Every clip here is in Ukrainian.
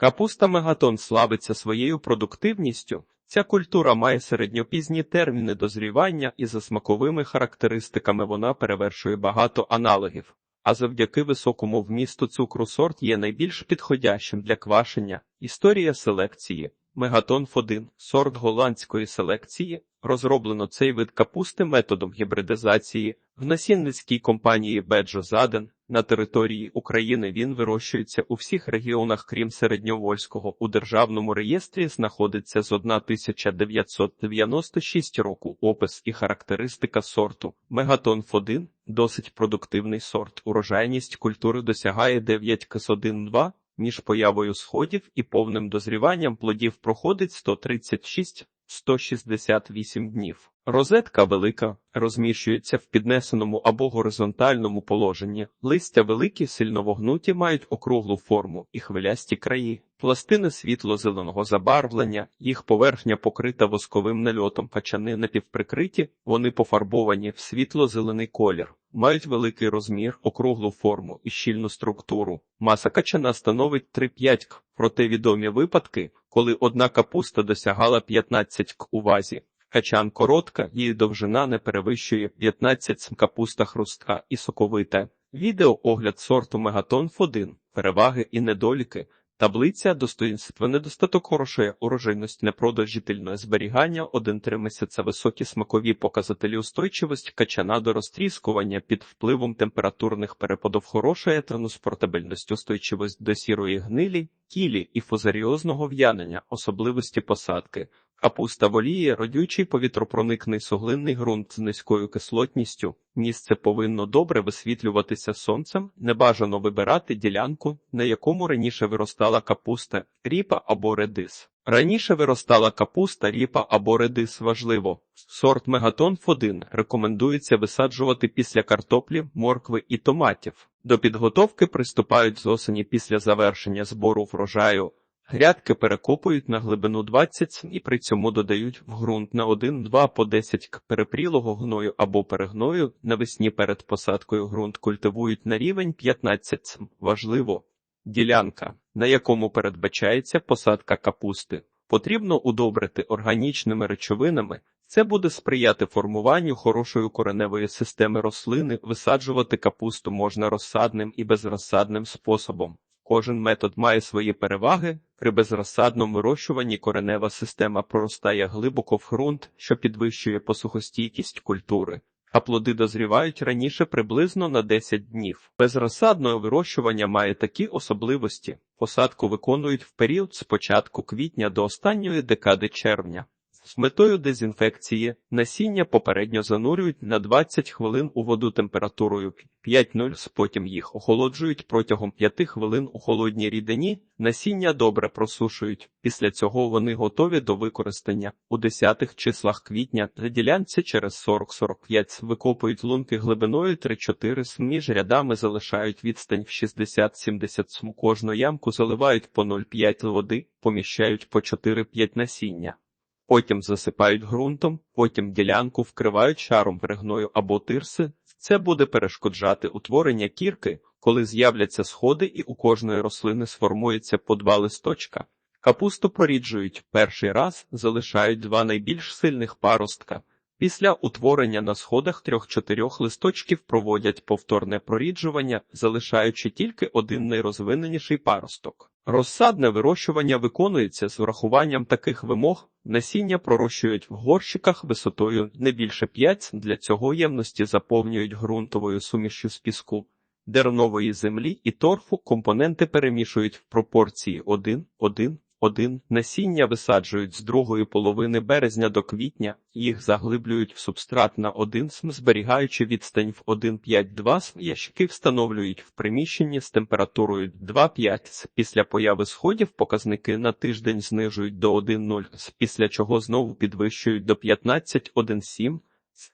Капуста мегатон славиться своєю продуктивністю. Ця культура має середньопізні терміни дозрівання і за смаковими характеристиками вона перевершує багато аналогів. А завдяки високому вмісту цукру сорт є найбільш підходящим для квашення. Історія селекції. Мегатон Ф1 – сорт голландської селекції. Розроблено цей вид капусти методом гібридизації в насінницькій компанії Беджо Заден. На території України він вирощується у всіх регіонах, крім середньовольського. У державному реєстрі знаходиться з 1996 року опис і характеристика сорту. Мегатон Ф1 – досить продуктивний сорт. Урожайність культури досягає 9 кс1-2, між появою сходів і повним дозріванням плодів проходить 136 168 днів. Розетка велика, розміщується в піднесеному або горизонтальному положенні. Листя великі, сильно вогнуті, мають округлу форму і хвилясті краї. Пластини світло-зеленого забарвлення, їх поверхня покрита восковим нальотом, качани напівприкриті, вони пофарбовані в світло-зелений колір. Мають великий розмір, округлу форму і щільну структуру. Маса качана становить 3-5 к, проте відомі випадки, коли одна капуста досягала 15 к у вазі. Качан коротка, її довжина не перевищує 15 см. капуста хрустка і соковита. Відео огляд сорту Мегатон Ф1, переваги і недоліки. Таблиця достоїнства недостаток хорошої урожайність непродовжительне зберігання. 1-3 місяця високі смакові показателі устойчивості. Качана до розтріскування під впливом температурних перепадів. Хороша транспортабельність. Устойчивість до сірої гнилі, кілі і фузаріозного в'янення, особливості посадки. Капуста воліє, родючий повітропроникний суглинний ґрунт з низькою кислотністю. Місце повинно добре висвітлюватися сонцем, небажано вибирати ділянку, на якому раніше виростала капуста, ріпа або редис. Раніше виростала капуста, ріпа або редис важливо. Сорт Мегатон Ф1 рекомендується висаджувати після картоплі, моркви і томатів. До підготовки приступають з осені після завершення збору врожаю. Грядки перекопують на глибину 20 см і при цьому додають в ґрунт на 1-2 по 10 к перепрілого гною або перегною. Навесні перед посадкою ґрунт культивують на рівень 15 см. Важливо. Ділянка, на якому передбачається посадка капусти, потрібно удобрити органічними речовинами. Це буде сприяти формуванню хорошої кореневої системи рослини. Висаджувати капусту можна розсадним і безрозсадним способом. Кожен метод має свої переваги. При безрозсадному вирощуванні коренева система проростає глибоко в ґрунт, що підвищує посухостійкість культури, а плоди дозрівають раніше приблизно на 10 днів. Безрозсадне вирощування має такі особливості. Посадку виконують в період з початку квітня до останньої декади червня. З метою дезінфекції насіння попередньо занурюють на 20 хвилин у воду температурою 5-0, потім їх охолоджують протягом 5 хвилин у холодній рідині, насіння добре просушують. Після цього вони готові до використання. У 10 числах квітня на ділянці через 40-45 викопують лунки глибиною 3-4 см, між рядами залишають відстань в 60-70 см. Кожну ямку заливають по 0,5 води, поміщають по 4-5 насіння. Потім засипають ґрунтом, потім ділянку вкривають шаром перегною або тирси. Це буде перешкоджати утворення кірки, коли з'являться сходи і у кожної рослини сформується по два листочка. Капусту проріджують перший раз, залишають два найбільш сильних паростка. Після утворення на сходах трьох-чотирьох листочків проводять повторне проріджування, залишаючи тільки один найрозвиненіший паросток. Розсадне вирощування виконується з врахуванням таких вимог. Насіння пророщують в горщиках висотою не більше 5 Для цього ємності заповнюють ґрунтовою сумішю з піску, дернової землі і торфу. Компоненти перемішують в пропорції 1-1. Один насіння висаджують з другої половини березня до квітня, їх заглиблюють в субстрат на 1 см, зберігаючи відстань в 1,5-2 см, ящики встановлюють в приміщенні з температурою 2,5 см. Після появи сходів показники на тиждень знижують до 1,0 см, після чого знову підвищують до 15,1,7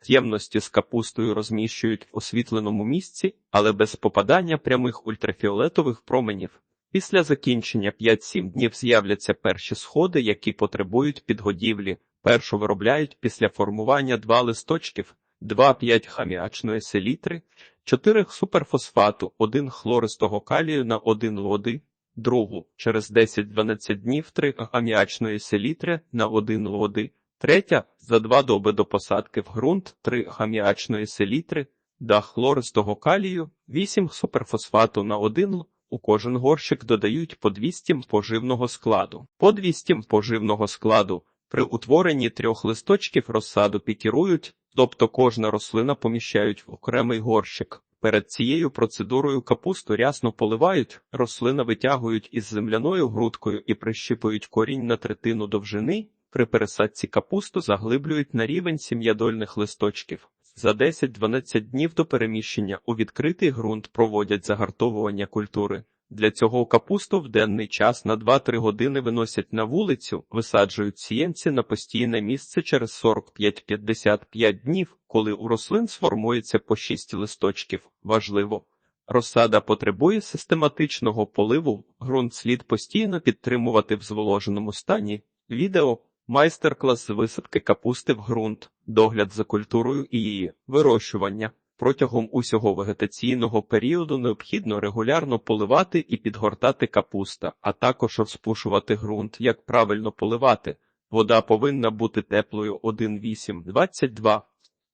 Ємності з капустою розміщують в освітленому місці, але без попадання прямих ультрафіолетових променів. Після закінчення 5-7 днів з'являться перші сходи, які потребують підгодівлі. Першу виробляють після формування 2 листочків, 2-5 хаміачної селітри, 4 суперфосфату, 1 хлористого калію на 1 води, другу через 10-12 днів 3 аміачної селітри на 1 води, третя за 2 доби до посадки в ґрунт 3 аміачної селітри, да хлористого калію, 8 суперфосфату на 1 л. У кожен горщик додають по 200 поживного складу. По 200 поживного складу при утворенні трьох листочків розсаду пікірують, тобто кожна рослина поміщають в окремий горщик. Перед цією процедурою капусту рясно поливають, рослина витягують із земляною грудкою і прищипують корінь на третину довжини. При пересадці капусту заглиблюють на рівень сім'ядольних листочків. За 10-12 днів до переміщення у відкритий ґрунт проводять загартовування культури. Для цього капусту в денний час на 2-3 години виносять на вулицю, висаджують сіянці на постійне місце через 45-55 днів, коли у рослин сформується по 6 листочків. Важливо. Розсада потребує систематичного поливу, ґрунт слід постійно підтримувати в зволоженому стані. Відео майстер-клас з висадки капусти в ґрунт, догляд за культурою і її вирощування. Протягом усього вегетаційного періоду необхідно регулярно поливати і підгортати капуста, а також розпушувати ґрунт. Як правильно поливати? Вода повинна бути теплою 1,8-22.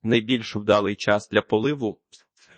Найбільш вдалий час для поливу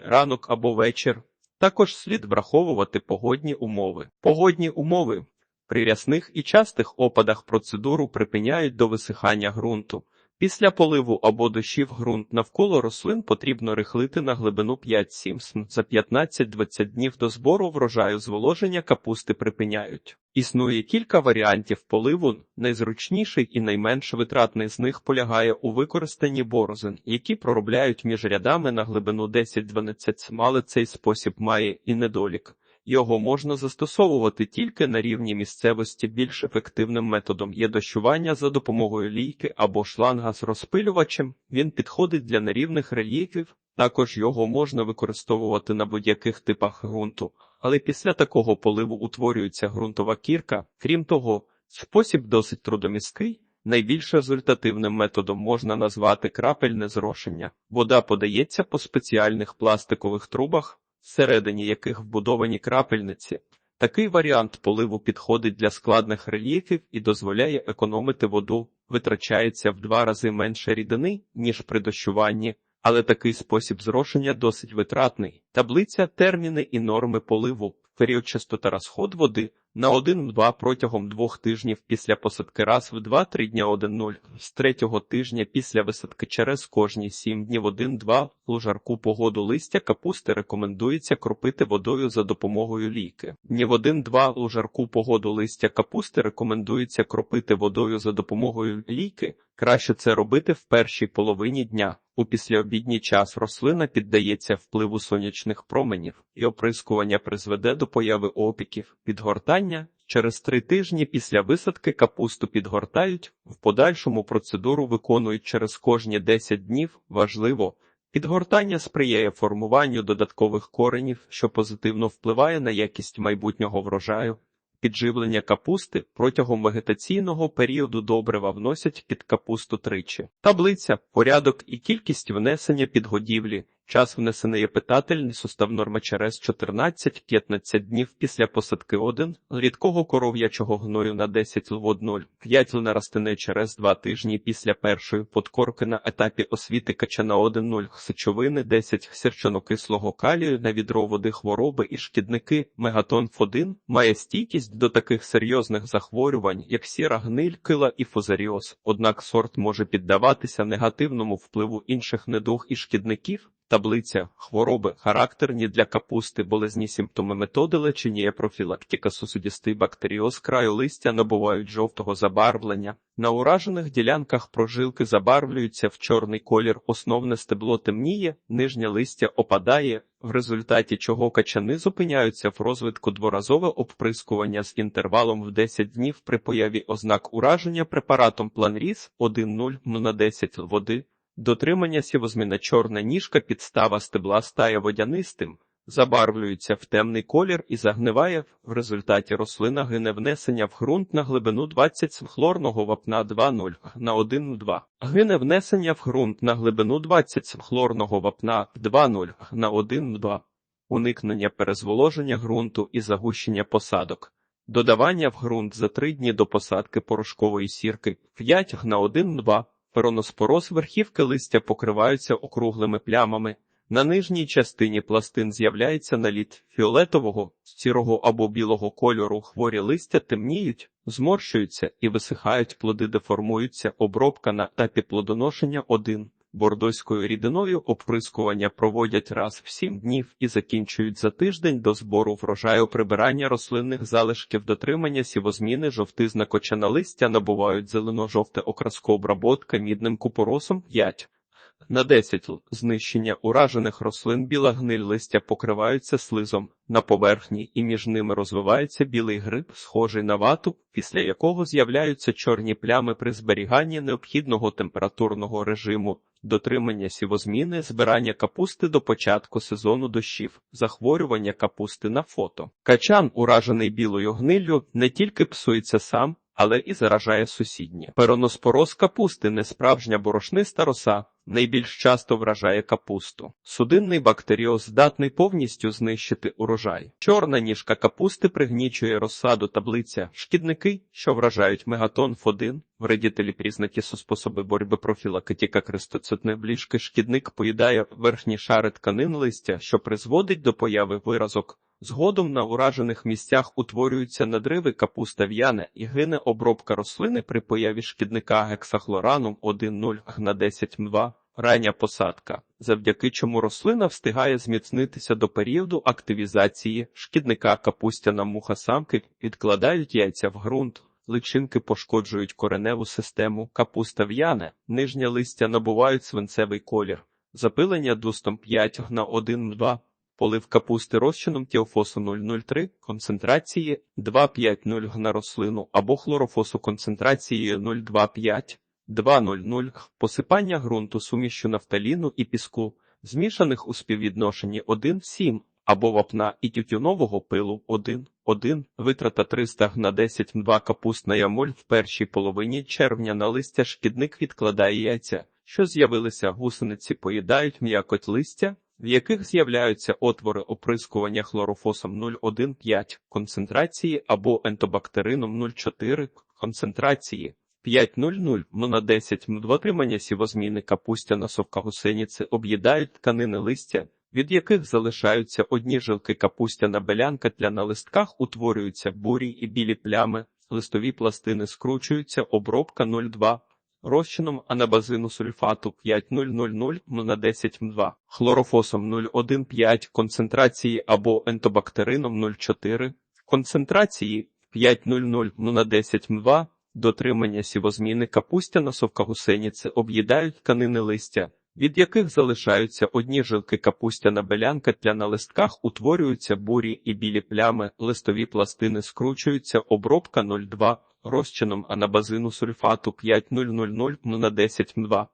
ранок або вечір. Також слід враховувати погодні умови. Погодні умови при рясних і частих опадах процедуру припиняють до висихання ґрунту. Після поливу або дощів ґрунт навколо рослин потрібно рихлити на глибину 5-7 см. За 15-20 днів до збору врожаю зволоження капусти припиняють. Існує кілька варіантів поливу. Найзручніший і найменш витратний з них полягає у використанні борозин, які проробляють між рядами на глибину 10-12 см, але цей спосіб має і недолік. Його можна застосовувати тільки на рівні місцевості. Більш ефективним методом є дощування за допомогою лійки або шланга з розпилювачем. Він підходить для нерівних рельєфів. Також його можна використовувати на будь-яких типах ґрунту, але після такого поливу утворюється ґрунтова кірка. Крім того, спосіб досить трудомісткий. Найбільш результативним методом можна назвати крапельне зрошення. Вода подається по спеціальних пластикових трубах, всередині яких вбудовані крапельниці. Такий варіант поливу підходить для складних рельєфів і дозволяє економити воду, витрачається в два рази менше рідини, ніж при дощуванні, але такий спосіб зрошення досить витратний. Таблиця терміни і норми поливу, період частота розход води на 1-2 протягом двох тижнів після посадки раз в 2-3 дня 1-0, з третього тижня після висадки через кожні 7 днів 1-2 у жарку погоду листя капусти рекомендується кропити водою за допомогою лійки. Днів 1-2 у жарку погоду листя капусти рекомендується кропити водою за допомогою лійки. Краще це робити в першій половині дня. У післяобідній час рослина піддається впливу сонячних променів, і оприскування призведе до появи опіків, підгортання. Через три тижні після висадки капусту підгортають, в подальшому процедуру виконують через кожні 10 днів. Важливо, підгортання сприяє формуванню додаткових коренів, що позитивно впливає на якість майбутнього врожаю. Підживлення капусти протягом вегетаційного періоду добрива вносять під капусту тричі. Таблиця, порядок і кількість внесення підгодівлі. Час внесений питательний сустав норма через 14-15 днів після посадки 1, рідкого коров'ячого гною на 10 лвод 0, 5 наростини через 2 тижні після першої подкорки на етапі освіти качана 1-0, сечовини 10 сірчанокислого калію на відро води хвороби і шкідники, мегатон Ф1 має стійкість до таких серйозних захворювань, як сіра гниль, кила і фузаріоз, однак сорт може піддаватися негативному впливу інших недуг і шкідників, Таблиця хвороби характерні для капусти, болезні симптоми методи лечення, профілактика сусудістий бактеріоз краю листя набувають жовтого забарвлення. На уражених ділянках прожилки забарвлюються в чорний колір, основне стебло темніє, нижнє листя опадає, в результаті чого качани зупиняються в розвитку дворазове обприскування з інтервалом в 10 днів при появі ознак ураження препаратом планріз 1,0 на 10 води. Дотримання сівозміна чорна ніжка підстава стебла стає водянистим, забарвлюється в темний колір і загниває, в результаті рослина гине внесення в ґрунт на глибину 20 см хлорного вапна 2,0 на 1,2. Гине внесення в ґрунт на глибину 20 см хлорного вапна 2,0 на 1,2. Уникнення перезволоження ґрунту і загущення посадок. Додавання в ґрунт за три дні до посадки порошкової сірки 5 на 1-2. Пероноспороз верхівки листя покриваються округлими плямами. На нижній частині пластин з'являється наліт фіолетового, сірого або білого кольору. Хворі листя темніють, зморщуються і висихають, плоди деформуються. Обробка на етапі плодоношення 1. Бордоською рідиною оприскування проводять раз в 7 днів і закінчують за тиждень до збору врожаю прибирання рослинних залишків дотримання сівозміни жовтизна кочана листя набувають зелено-жовте окраску обработка мідним купоросом 5. На 10 знищення уражених рослин біла гниль листя покриваються слизом. На поверхні і між ними розвивається білий гриб, схожий на вату, після якого з'являються чорні плями при зберіганні необхідного температурного режиму, дотримання сівозміни, збирання капусти до початку сезону дощів, захворювання капусти на фото. Качан, уражений білою гниллю, не тільки псується сам, але і заражає сусіднє. Пероноспороз капусти несправжня борошниста роса. Найбільш часто вражає капусту. Судинний бактеріоз здатний повністю знищити урожай. Чорна ніжка капусти пригнічує розсаду таблиця. Шкідники, що вражають мегатон Ф1, вредителі признаки суспособи боротьби профілактика крестоцитної бліжки. Шкідник поїдає верхні шари тканин листя, що призводить до появи виразок. Згодом на уражених місцях утворюються надриви капуста в'яне і гине обробка рослини при появі шкідника гексахлорану 1,0 на 10 м2. Рання посадка, завдяки чому рослина встигає зміцнитися до періоду активізації шкідника капустяна муха самки відкладають яйця в ґрунт. Личинки пошкоджують кореневу систему, капуста в'яне, нижнє листя набувають свинцевий колір, запилення дустом 5 на 1,2. Полив капусти розчином тіофосу 003 концентрації 2,5,0 на рослину або хлорофосу концентрації 0,25 2,00 посипання ґрунту сумішю нафталіну і піску, змішаних у співвідношенні 1,7 або вапна і тютюнового пилу 1,1 витрата 300 на 10 2 капустна ямоль в першій половині червня на листя шкідник відкладає яйця, що з'явилися гусениці, поїдають м'якоть листя в яких з'являються отвори оприскування хлорофосом 0,1,5 концентрації або ентобактерином 0,4 концентрації 5,00 м на 10 м дотримання сівозміни капустяна совка гусениці об'їдають тканини листя, від яких залишаються одні жилки. Капустяна белянка тля на листках утворюються бурі і білі плями, листові пластини скручуються, обробка 0,2 розчином анабазину сульфату 5000 на 10 м2, хлорофосом 0,1,5 концентрації або ентобактерином 0,4 концентрації 500 на 10 м2, дотримання сівозміни капустяна совка гусениці об'їдають тканини листя, від яких залишаються одні жилки капустяна белянка тля на листках утворюються бурі і білі плями, листові пластини скручуються, обробка 0,2 розчином анабазину сульфату 5000 на 10 м2.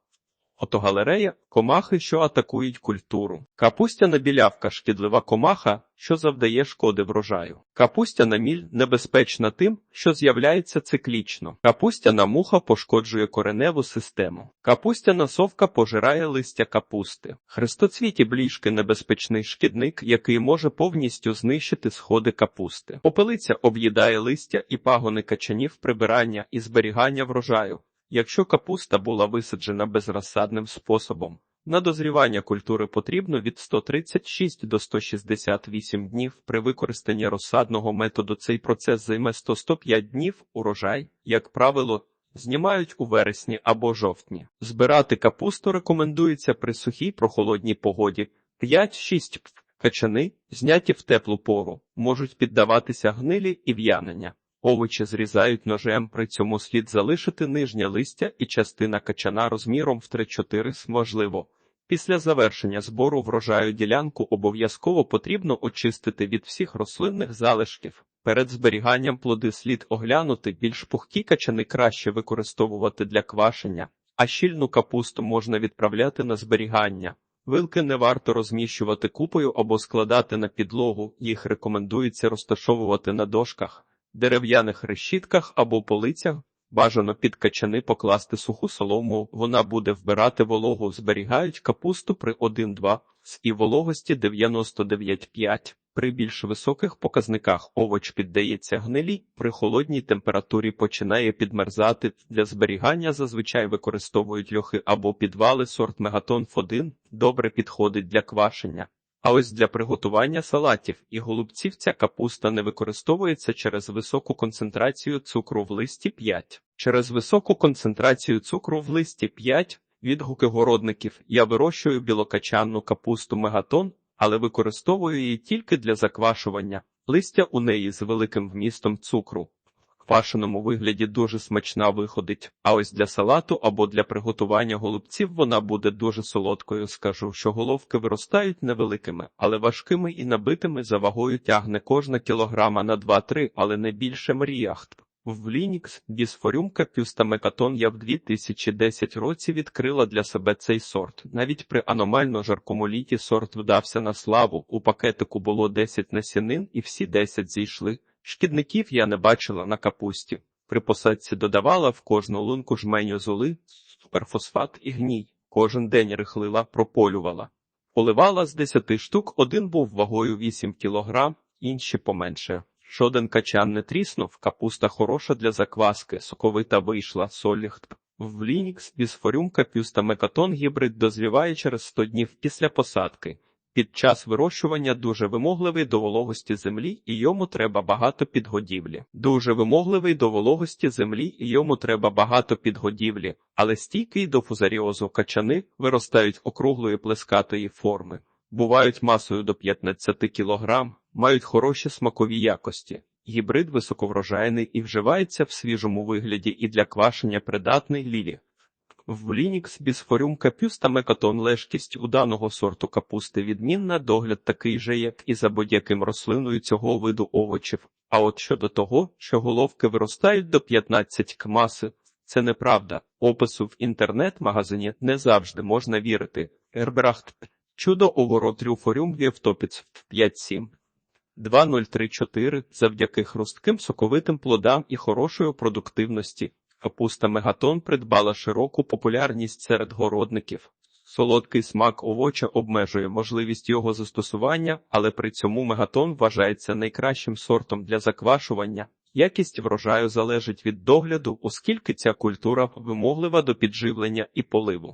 Отогалерея – комахи, що атакують культуру. Капустяна білявка – шкідлива комаха, що завдає шкоди врожаю. Капустяна міль небезпечна тим, що з'являється циклічно. Капустяна муха пошкоджує кореневу систему. Капустяна совка пожирає листя капусти. Хрестоцвіті бліжки – небезпечний шкідник, який може повністю знищити сходи капусти. Попелиця об'їдає листя і пагони качанів прибирання і зберігання врожаю. Якщо капуста була висаджена безрозсадним способом, на дозрівання культури потрібно від 136 до 168 днів. При використанні розсадного методу цей процес займе 100-105 днів. Урожай, як правило, знімають у вересні або жовтні. Збирати капусту рекомендується при сухій прохолодній погоді 5-6 качани, зняті в теплу пору, можуть піддаватися гнилі і в'янення. Овочі зрізають ножем, при цьому слід залишити нижнє листя і частина качана розміром в 3-4 с можливо. Після завершення збору врожаю ділянку обов'язково потрібно очистити від всіх рослинних залишків. Перед зберіганням плоди слід оглянути більш пухкі качани краще використовувати для квашення, а щільну капусту можна відправляти на зберігання. Вилки не варто розміщувати купою або складати на підлогу, їх рекомендується розташовувати на дошках дерев'яних решітках або полицях. Бажано під качани покласти суху солому, вона буде вбирати вологу, зберігають капусту при 1-2 з і вологості 99,5. При більш високих показниках овоч піддається гнилі, при холодній температурі починає підмерзати. Для зберігання зазвичай використовують льохи або підвали сорт Мегатон Ф1, добре підходить для квашення. А ось для приготування салатів і голубців ця капуста не використовується через високу концентрацію цукру в листі 5. Через високу концентрацію цукру в листі 5 відгуки городників я вирощую білокачанну капусту мегатон, але використовую її тільки для заквашування. Листя у неї з великим вмістом цукру. Квашеному вигляді дуже смачна виходить, а ось для салату або для приготування голубців вона буде дуже солодкою. Скажу, що головки виростають невеликими, але важкими і набитими за вагою тягне кожна кілограма на 2-3, але не більше мріяхт. В Linux Дісфорюм Капюста Мекатон я в 2010 році відкрила для себе цей сорт. Навіть при аномально жаркому літі сорт вдався на славу. У пакетику було 10 насінин і всі 10 зійшли. Шкідників я не бачила на капусті. При посадці додавала в кожну лунку жменю золи, суперфосфат і гній. Кожен день рихлила, прополювала. Поливала з 10 штук, один був вагою 8 кілограм, інші поменше. Жоден качан не тріснув, капуста хороша для закваски, соковита вийшла, соліхт. В Linux бісфорюм капюста мекатон гібрид дозріває через 100 днів після посадки. Під час вирощування дуже вимогливий до вологості землі і йому треба багато підгодівлі. Дуже вимогливий до вологості землі і йому треба багато підгодівлі, але стійкий до фузаріозу качани виростають округлої плескатої форми. Бувають масою до 15 кг, мають хороші смакові якості. Гібрид високоврожайний і вживається в свіжому вигляді і для квашення придатний лілі. В Linux бісфорюм капюста мекатон лежкість у даного сорту капусти відмінна, догляд такий же, як і за будь-яким рослиною цього виду овочів. А от щодо того, що головки виростають до 15 к маси, це неправда. Опису в інтернет-магазині не завжди можна вірити. Ербрахт Чудо оворот Рюфорюм Вєвтопіц 5-7. 2034 завдяки хрустким соковитим плодам і хорошої продуктивності. Капуста Мегатон придбала широку популярність серед городників. Солодкий смак овоча обмежує можливість його застосування, але при цьому мегатон вважається найкращим сортом для заквашування. Якість врожаю залежить від догляду, оскільки ця культура вимоглива до підживлення і поливу.